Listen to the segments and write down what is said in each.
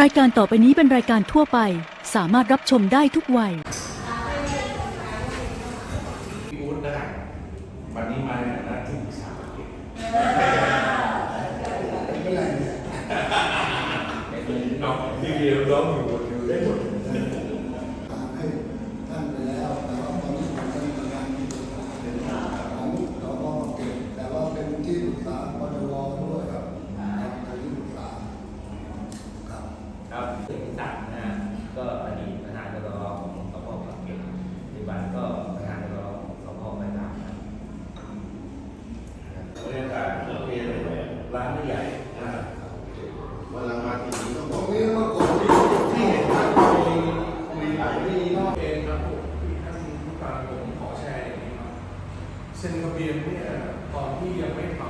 รายการต่อไปนี้เป็นรายการทั่วไป สามารถรับชมได้ทุกวัย พี่อู๊ดนะวันนี้มาในฐานะที่ปรึกษาประเทศน้องพี่เดียวน้องอยู่อยู่ได้หมด ทำให้ท่านไปแล้วแต่ว่าตอนนี้ผมเป็นประธานที่ปรึกษาเป็นของสพเก็บแต่ว่าเป็นที่ปรึกษาปจวด้วยครับครับเป็นที่ปรึกษาครับ ครับถึงศักดิ์นะฮะก็อดีตประธานกรรของสพปากเกร็ดปัจจุบันก็ประธานกรรของสพปากน้ำครับ บรรยากาศโอเคเลย ร้านไม่ใหญ่นะมาทีนี้ต้องตบอกนี้เมื่อก่อนที่เห็นท่านคุยคุยหลายที่เองครับผมท่านผู้การผมขอแชร์อย่างนี้ครับเซ็นทะเบียนเนี่ยตอนที่ยังไม่ท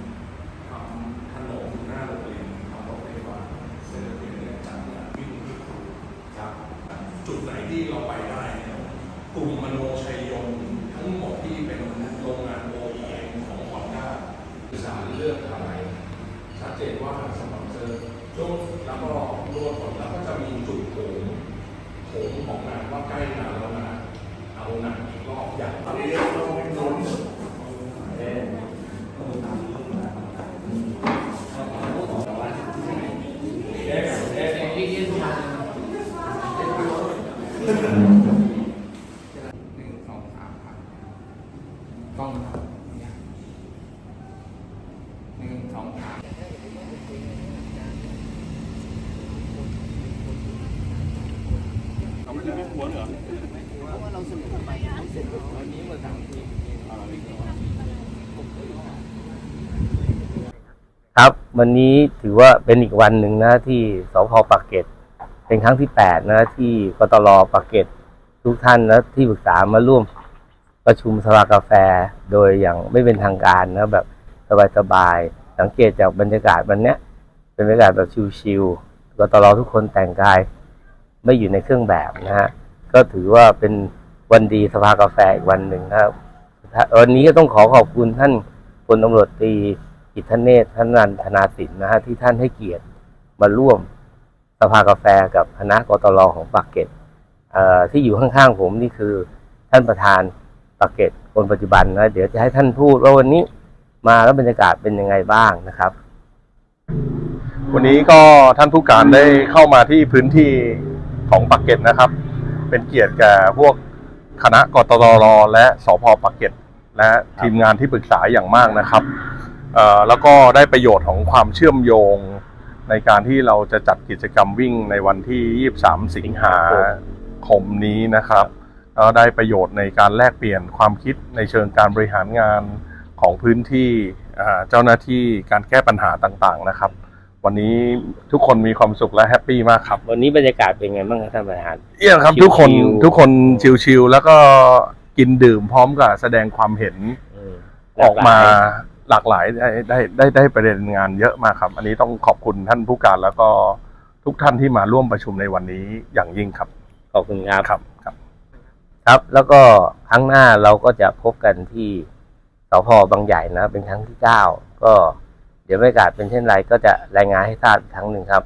ำทำถนนหน้าโรงเรียนทำรถไฟฟ้าเซ็นทะเบียนเนี่ยจากเนี่ยวิ่งที่ครูครับจุดไหนที่เราไปได้เนี่ยกลุ่มมโนชัยยนต์ทั้งหมดที่เป็นโรงงาน OEM ของฮอนด้าสื่อสารเรื่องอะไร ชัดเจนว่าสปอนเซอร์ช่วงแล้วก็รวมผลแล้วก็จะมีจุดโถงโถงของงานว่าใกล้งานแล้วนะเอาหนักอีกรอบอยากเรียกเราเป็นนนท์หนึ่งสองสามครับกล้องครับหนึ่งสองสาม ครับวันนี้ถือว่าเป็นอีกวันหนึ่งนะที่สพปากเกร็ดเป็นครั้งที่แปดนะที่กตรปากเกร็ดทุกท่านและที่ปรึกษามาร่วมประชุมสภากาแฟ โดยอย่างไม่เป็นทางการนะแบบสบายๆสังเกตจากบรรยากาศวันนี้เป็นบรรยากาศแบบชิลๆกตรทุกคนแต่งกาย ไม่อยู่ในเครื่องแบบนะฮะ ก็ถือว่าเป็นวันดีสภากาแฟอีกวันหนึ่งครับ วันนี้ก็ต้องขอขอบคุณท่านพลตำรวจตรีอิทธเนศท่านนันทนาสินนะฮะที่ท่านให้เกียรติมาร่วมสภากาแฟกับคณะกตรของปากเกร็ดที่อยู่ข้างๆผมนี่คือท่านประธานปากเกร็ดคนปัจจุบันนะเดี๋ยวจะให้ท่านพูดว่าวันนี้มาแล้วบรรยากาศเป็นยังไงบ้างนะครับ วันนี้ก็ท่านผู้การได้เข้ามาที่พื้นที่ของปักเกร็ดนะครับ เป็นเกียรติแก่พวกคณะกตรและสพปักเกร็ดและทีมงานที่ปรึกษาอย่างมากนะครับแล้วก็ได้ประโยชน์ของความเชื่อมโยงในการที่เราจะจัดกิจกรรมวิ่งในวันที่ 23 สิงหาคมนี้นะครับแล้วได้ประโยชน์ในการแลกเปลี่ยนความคิดในเชิงการบริหารงานของพื้นที่เจ้าหน้าที่การแก้ปัญหาต่างๆนะครับ วันนี้ทุกคนมีความสุขและแฮปปี้มากครับ วันนี้บรรยากาศเป็นไงบ้างครับท่านประธาน เยี่ยมครับชิวๆทุกคนทุกคนชิลๆแล้วก็กินดื่มพร้อมกับแสดงความเห็นอืมออกมาหลากหลายได้ได้ได้ได้ประเด็นงานเยอะมากครับ อันนี้ต้องขอบคุณท่านผู้การแล้วก็ทุกท่านที่มาร่วมประชุมในวันนี้อย่างยิ่งครับขอบคุณครับ ครับครับ ครับ แล้วก็ครั้งหน้าเราก็จะพบกันที่สพบางใหญ่นะ เป็นครั้งที่เก้าก็เดี๋ยวบรรยากาศเป็นเช่นไรก็จะรายงานให้ทราบอีกครั้งหนึ่งครับ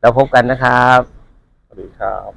แล้วพบกันนะครับ สวัสดีครับ